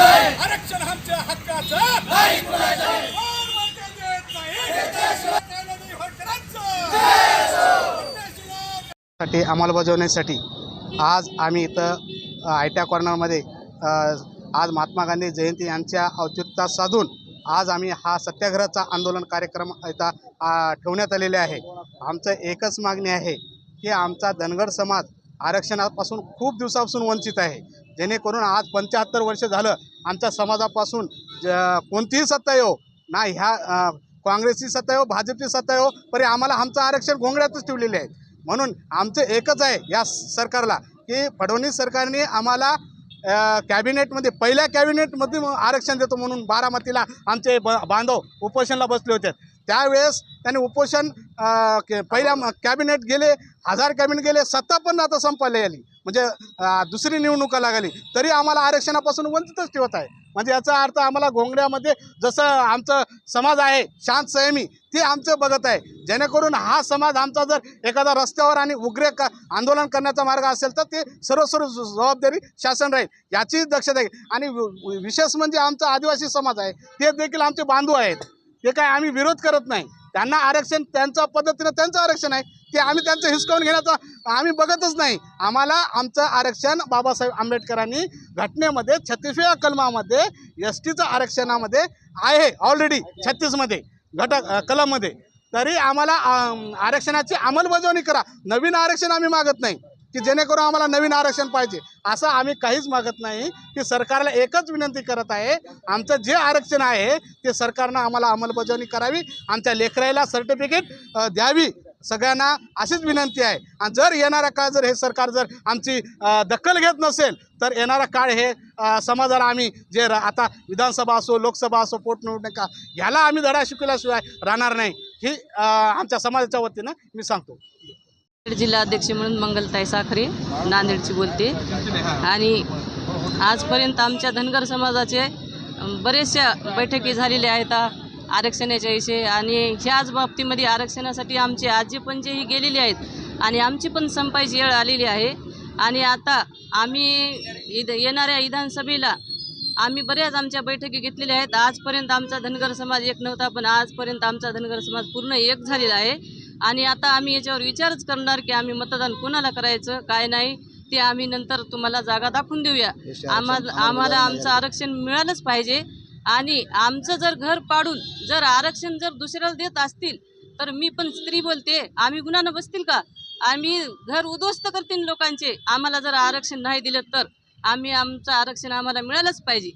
आरक्षण आमच्या हक्काचं. साठी अंमलबजावणीसाठी आज आम्ही इथं आयट्या कॉर्नरमध्ये आज महात्मा गांधी जयंती यांच्या औचित्यात साधून आज आम्ही हा सत्याग्रहाचा आंदोलन कार्यक्रम इथं ठेवण्यात आलेले आहे. आमचं एकच मागणी आहे की आमचा धनगर समाज आरक्षणापासून खूप दिवसापासून वंचित आहे. जेणेकरून आज पंच्याहत्तर वर्ष झालं आमच्या समाजापासून ज कोणतीही सत्ता येऊ ना ह्या काँग्रेसची सत्ता येऊ भाजपची सत्ता येऊ परी आम्हाला आमचं आरक्षण घोंगड्यातच ठेवलेले आहे. म्हणून आमचं एकच आहे या सरकारला की फडणवीस सरकारने आम्हाला कॅबिनेटमध्ये पहिल्या कॅबिनेटमध्ये आरक्षण देतो म्हणून बारामतीला आमचे ब बांधव उपोषणला बसले होते. त्यावेळेस त्यांनी उपोषण के- पहिल्या कॅबिनेट गेले हजार कॅबिनेट गेले सत्ता पण आता संपायला आली. म्हणजे दुसरी निवडणुका लागली तरी आम्हाला आरक्षणापासून वंचितच ठेवत आहे. म्हणजे याचा अर्थ आम्हाला घोंगड्यामध्ये जसं आमचं समाज आहे शांत संयमी ते आमचं बघत आहे. जेणेकरून हा समाज आमचा जर एखादा रस्त्यावर आणि उग्र क आंदोलन करण्याचा मार्ग असेल तर ते सर्व सर्व ज- जबाबदारी शासन राहील याची दक्षता आहे. आणि विशेष म्हणजे आमचा आदिवासी समाज आहे ते देखील आमचे बांधव आहेत. ते काय आम्ही विरोध करत नाही. त्यांना आरक्षण त्यांच्या पद्धतीनं त्यांचं आरक्षण आहे. ते आम्ही त्यांचं हिसकावून घेण्याचा आम्ही बघतच नाही. आम्हाला आमचं आरक्षण बाबासाहेब आंबेडकरांनी घटनेमध्ये छत्तीसव्या कलमामध्ये एस टीचं आरक्षणामध्ये आहे ऑलरेडी छत्तीसमध्ये घटक कलममध्ये. तरी आम्हाला आरक्षणाची अंमलबजावणी करा. नवीन आरक्षण आम्ही मागत नाही की जेणेकरून आम्हाला नवीन आरक्षण पाहिजे. असं आम्ही काहीच मागत नाही की सरकारला एकच विनंती करत आहे आमचं जे आरक्षण आहे ते सरकारनं आम्हाला अंमलबजावणी करावी आमच्या लेकराला सर्टिफिकेट द्यावी. सगळ्यांना अशीच विनंती आहे. आणि जर येणारा काळ जर हे सरकार जर आमची दखल घेत नसेल तर येणारा काळ हे समाजाला आम्ही जे आता विधानसभा असो लोकसभा असो पोटनिवडणुका ह्याला आम्ही धडा शिकवल्याशिवाय राहणार नाही. ही आमच्या समाजाच्या वतीनं मी सांगतो. नांदेड जिल्हाध्यक्ष म्हणून मंगलताई साखरे नांदेडची बोलते. आणि आजपर्यंत आमच्या धनगर समाजाचे बरेचशा बैठकी झालेल्या आहेत. आरक्षणाच्या विषयी आणि ह्याच बाबतीमध्ये आरक्षणासाठी आमचे आजी पणजेही गेलेले आहेत आणि आमची पण संपायची वेळ आलेली आहे. आणि आता आम्ही इद येणाऱ्या विधानसभेला आम्ही बऱ्याच आमच्या बैठकी घेतलेल्या आहेत. आजपर्यंत आमचा धनगर समाज एक नव्हता पण आजपर्यंत आमचा धनगर समाज पूर्ण एक झालेला आहे. आणि आता आम्ही याच्यावर विचारच करणार की आम्ही मतदान कोणाला करायचं काय नाही ते आम्ही नंतर तुम्हाला जागा दाखवून देऊया. आम्हाला आम्हाला आमचं आरक्षण मिळालंच पाहिजे. आणि आमचं जर घर पाडून जर आरक्षण जर दुसऱ्याला देत असतील तर मी पण स्त्री बोलते. आम्ही गुन्हानं बसतील का? आम्ही घर उद्ध्वस्त करतील लोकांचे. आम्हाला जर आरक्षण नाही दिलं तर आम्ही आमचं आरक्षण आम्हाला मिळालंच पाहिजे.